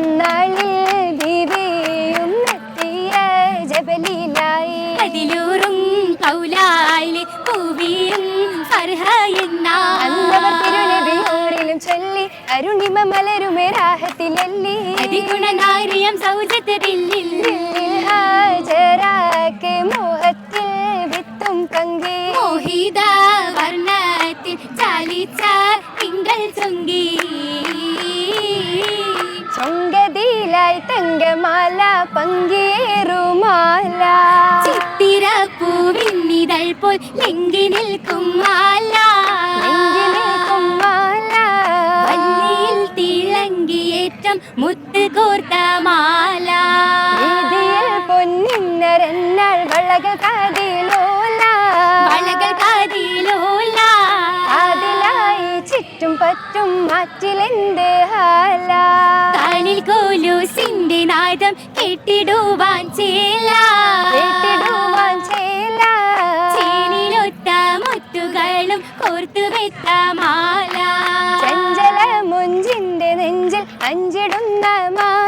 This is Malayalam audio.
അന്നാളിൽ ബീവിയും എത്തിയ ജബലിലായി. അതിലൂറും കൗലാലി പൂവിയും തിരുനബിയോരിലും ചൊല്ലി അരുണിമ മലരുമേ രാഹത്തിലല്ലി. അതിഗുണനാരിയം സൗജത്തിലിൽ ഹാജരാക്ക് മോഹത്തിൽ വിത്തും കങ്കി. മോഹിത വർണത്തിൽ ചാലിച്ച തിങ്കൾ ചൊങ്കി. ചൊങ്കതിയിലായി തങ്കമാല പങ്കേറുമാല. ചിത്തിര പൂവിന്നിതൾ പോൽ ലെങ്കി നിൽക്കും മാല. തിളങ്കിയേറ്റം മുത്ത് കോർത്ത മാല. പൊന്നിന്നരന്നാൾ വളകൾ കാതിലോല. അതിലായി ചുറ്റും പറ്റും മാറ്റിലെന്ത് ഹാല കാലിൽ കോലൂസിന്റെ നാദം കെട്ടിടുവാൻ ചേല. കേട്ടിടുവാൻ ചേല. ചേനിലൊത്ത മുത്തുകളും കോർത്തു വെത്ത മാല. ചഞ്ചല മുഞ്ചിന്റെ നെഞ്ചിൽ അഞ്ചിടുന്ന മാല.